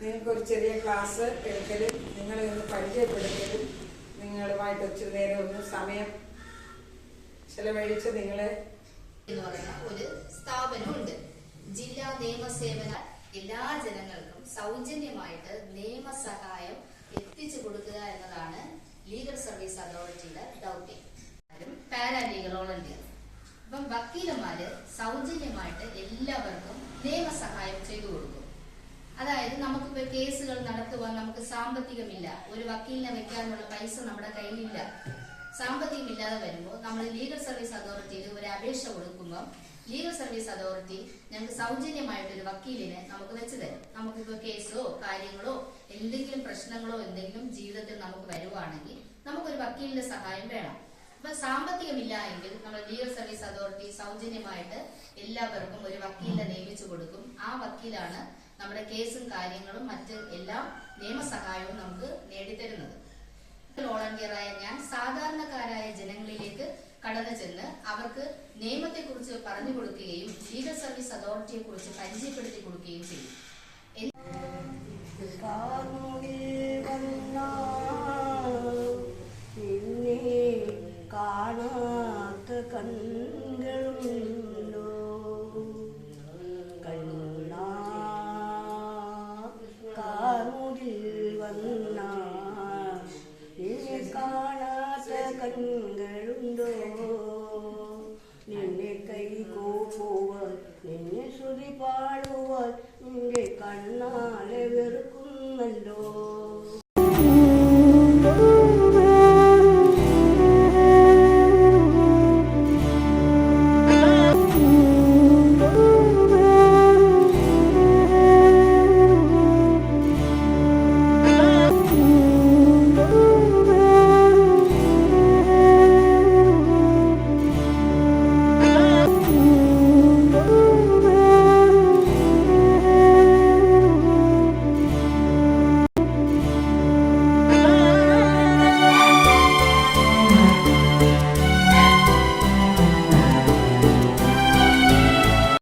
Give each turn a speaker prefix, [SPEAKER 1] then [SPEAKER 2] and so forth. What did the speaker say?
[SPEAKER 1] നിങ്ങൾക്ക് ഒരു ചെറിയ ക്ലാസ് എടുക്കലും നിങ്ങളെ ഒന്ന് പരിചയപ്പെടുത്തലും നിങ്ങളുമായിട്ട് ഒത്തിരി നേരം ഒന്ന് സമയം ചെലവഴിച്ച് നിങ്ങളെ
[SPEAKER 2] ഒരു സ്ഥാപനമുണ്ട്. ജില്ലാ നിയമസേവന എല്ലാ ജനങ്ങൾക്കും സൗജന്യമായിട്ട് നിയമസഹായം എത്തിച്ചു കൊടുക്കുക എന്നതാണ് ലീഗൽ സർവീസ് അതോറിറ്റിയുടെ ദൗത്യം. പാരാലീഗൽ വോളണ്ടിയർ അപ്പം വക്കീലന്മാര് സൗജന്യമായിട്ട് എല്ലാവർക്കും നിയമസഹായം ചെയ്തു കൊടുക്കും. അതായത് നമുക്കിപ്പോ കേസുകൾ നടത്തുവാൻ നമുക്ക് സാമ്പത്തികമില്ല. ഒരു വക്കീലിനെ വെക്കാനുള്ള പൈസ നമ്മുടെ കയ്യിലില്ല. സാമ്പത്തികമില്ലാതെ വരുമ്പോൾ നമ്മൾ ലീഗൽ സർവീസ് അതോറിറ്റിയിൽ ഒരു അപേക്ഷ കൊടുക്കുമ്പോൾ ലീഗൽ സർവീസ് അതോറിറ്റി ഞങ്ങൾക്ക് സൗജന്യമായിട്ട് ഒരു വക്കീലിനെ നമുക്ക് വെച്ച് തരും. നമുക്കിപ്പോ കേസോ കാര്യങ്ങളോ എന്തെങ്കിലും പ്രശ്നങ്ങളോ എന്തെങ്കിലും ജീവിതത്തിൽ നമുക്ക് വരുവാണെങ്കിൽ നമുക്കൊരു വക്കീലിന്റെ സഹായം വേണം. അപ്പൊ സാമ്പത്തികമില്ല എങ്കിൽ നമ്മൾ ലീഗൽ സർവീസ് അതോറിറ്റി സൗജന്യമായിട്ട് എല്ലാവർക്കും ഒരു വക്കീലിനെ നിയമിച്ചു കൊടുക്കും. ആ വക്കീലാണ് നമ്മുടെ കേസും കാര്യങ്ങളും മറ്റ് എല്ലാ നിയമസഹായവും നമുക്ക് നേടിത്തരുന്നത്. വോളണ്ടിയറായ ഞാൻ സാധാരണക്കാരായ ജനങ്ങളിലേക്ക് കടന്നു ചെന്ന് അവർക്ക് നിയമത്തെക്കുറിച്ച് പറഞ്ഞു കൊടുക്കുകയും ലീഗൽ സർവീസ് അതോറിറ്റിയെ കുറിച്ച് പരിചയപ്പെടുത്തി കൊടുക്കുകയും ചെയ്യും.
[SPEAKER 3] കാണാത്ത കണ്ണുകളുണ്ടോ കണ്ണുകളുണ്ടോ? നിന്നെ കൈ കോപ്പുവാൻ നിന്നെ ശ്രുതി പാടുവാൻ നിന്റെ വെറുക്കുന്നല്ലോ.